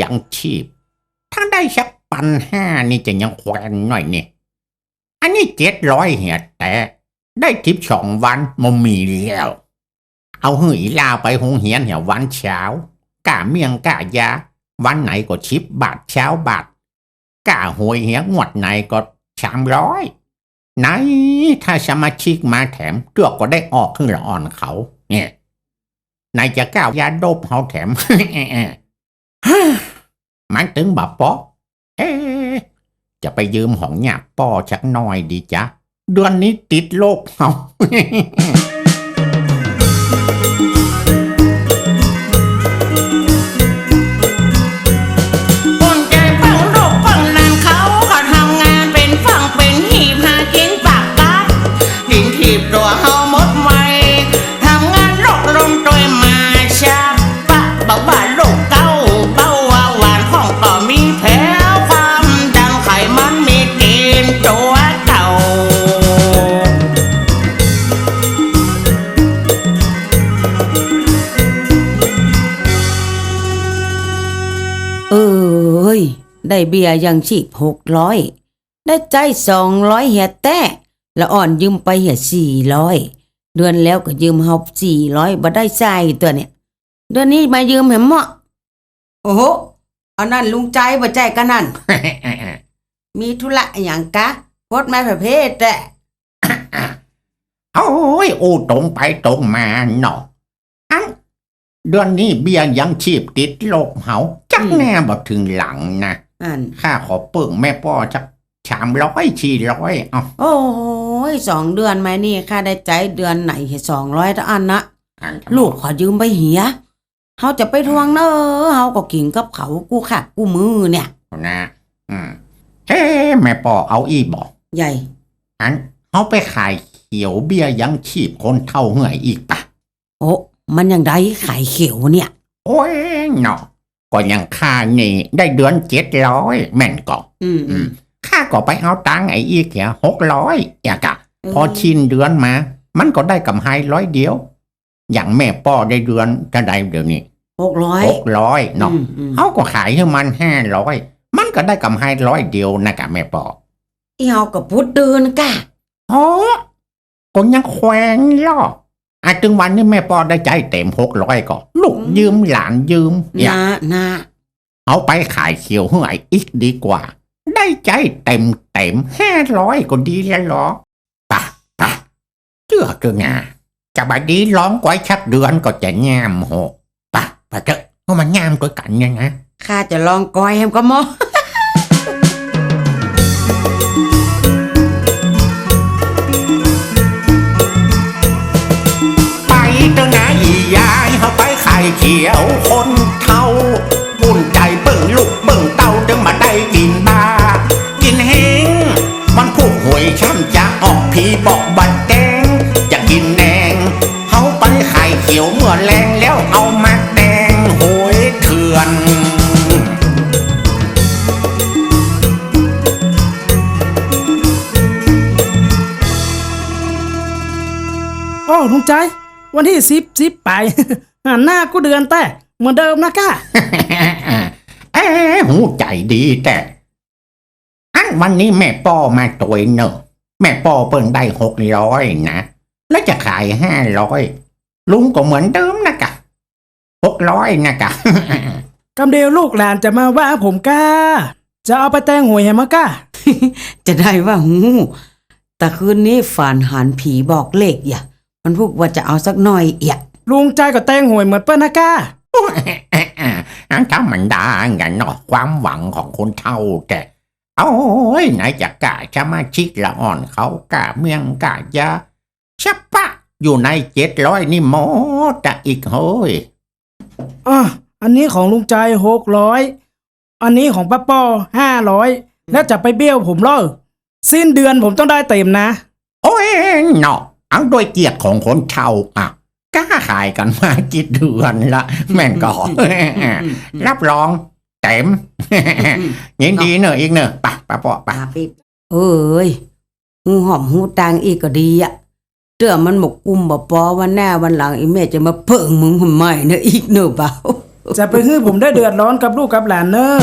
ยังชีพ ถ้าได้สักปันห้านี่จะยังแควนหน่อยเนี่ยอันนี้เจ็ดร้อยเหียแต่ได้ทิปสองวันมมีแล้ว เอาหือลาไปหงเหียนเหี่ยวันเช้ากะเมียงกะยา วันไหนก็ชิปบาทเช้าบาทกะหวยเหียงวดไหนก็สามร้อยไหนถ้าสมาชิกมาแถมเตือกก็ได้ออกขึ้นละอ่อนเขา เนี่ยไหนจะก้าวยาโดบเขาแถม มันถึงบับปอเอ๊จะไปยืมของหยาป้อชักน้อยดีจ้ะเดือนนี้ติดโลกเขา ได้เบียร์ยังชีพหกร้อยได้ใจสองร้อยเหียแต่ละอ่อนยืมไปเหียสี่ร้อยเดือนแล้วก็ยืมเฮาสี่ร้อยบ่ได้ใส่ตัวเนี่ยเดือนนี้มายืมแหมเหมาะโอ้โหเอานั่นลุงใจบ่ใจกันนั่น มีธุระอหย่างกะโพดมาประเภทแต่โอ้ยโอ้ตรงไปตรงมาเนาะอันเดือนนี้เบี้ยยังชีพติดโรคเหาจักแน่บ่ถึงหลังนะ อันข้าขอเปิ่งแม่ป้อจักสามร้อยสี่ร้อยเอาโอ้ยสองเดือนมานี่ค่าได้ใจเดือนไหนสองร้อยต่ออันนะอันลูกขอยืมไปเหียเฮาจะไปทวงเนอะเฮาก็กินกับเขากูค่ะกูมือเนี่ยนะอืมเฮ้แม่ป้อเอาอีบอกใหญ่อันเอาไปขายเขียวเบี้ยยังชีพคนเท่าเหงื่อยอีกปะโอ้มันยังได้ขายเขียวเนี่ย โอ้ยเนาะ ก็ยังค่านี่ได้เดือนเจ็ดร้อยแม่นก็อืมอืมข้าก็ไปเอาตังค์ไอ้อีกแค่หกร้อยอยากะ พอชินเดือนมา มันก็ได้กำไรร้อยเดียว อย่างแม่ป้อได้เดือนจะได้เดี๋ยวนี้หกร้อยหกร้อยเนาะอืมอืมเขาก็ขายให้มันห้าร้อย มันก็ได้กำไรร้อยเดียวนะกะแม่ป้ออีเฮาก็พูดเดินกะโอ้ก็ยังแขวงล่อ อาถึงวันนี้แม่ป้อได้ใจเต็มหกร้อยก็ลูกยืมหลานยืมอย่านะนะเอาไปขายเขียวเหื่อยอีกดีกว่า ได้ใจเต็มเต็มห้าร้อยก็ดีแล้วหรอปะปะเชื่อเกงาจะบาดีร้องไว้ชักเดือนก็จะงามโหปะปะเจอะก็มันงามด้วยกันเนี่ยนะข้าจะลองกอยแฮมก็มอ เถอะนะอียายเขาไปไขายเขียวคนเท่าอุ่นใจเบิ่งลูกเบิ่งเต้าจึงมาได้กินบากินเฮงมันพูกหวยช้ำจะออกผีบอกบัดแดงจะกินแดงเขาไปไขายเขียวเมื่อแรงแล้วเอามาแดงหวยเถื่อนอ้ลุงใจ วันที่สิบสิบไปหันหน้ากูเดือนแต่เหมือนเดิมนะก้าเอ้หูใจดีแต่อันวันนี้แม่ป้อมาตัวเนอะแม่ป้อเปิ่งได้หกร้อยนะ แล้วจะขายห้าร้อยลุงก็เหมือนเดิมนะกะหกร้อยนะกะกำเดียวลูกหลานจะมาว่าผมก้า จะเอาไปแต่งหวยให้มาก้า จะได้ว่าหูแต่คืนนี้ฝันหันผีบอกเลขอย่า มันพูดว่าจะเอาสักหน่อยอย่าลุงใจก็แต่งหวยเหมือนเปิ้ลนะก้าอันธรรมันดาไงเนาะความหวังของคนเท่าแต่เอาเฮ้ยไหนจะกะจะมาชิกละอ่อนเขากะเมียงกะยาชับปะ อยู่ในเจ็ดร้อยนี่หมดจะอีกเฮ้ยอะอันนี้ของลุงใจหกร้อยอันนี้ของป้าปอห้าร้อยแล้วจะไปเบี้ยวผมเหรอสิ้นเดือนผมต้องได้เต็มนะ โอ้ยเนาะ เอาโดยเกียรติของคนเช่าอะกล้าขายกันมากี่เดือนละ แม่งก็รับรองเต็มยินดีเนอะอีกเนอะปะปะปะปาปะปิเอ้ยหูหอมหูตังอีกก็ดีอะเตื้อมันหมกกุมบ่ปอวันหน้าวันหลังอีแม่จะมาเพิ่งมึงทำไมเนอะอีกเนอะเปล่าจะไปฮื้อผมได้เดือดร้อนกับลูกกับหลานเนอะ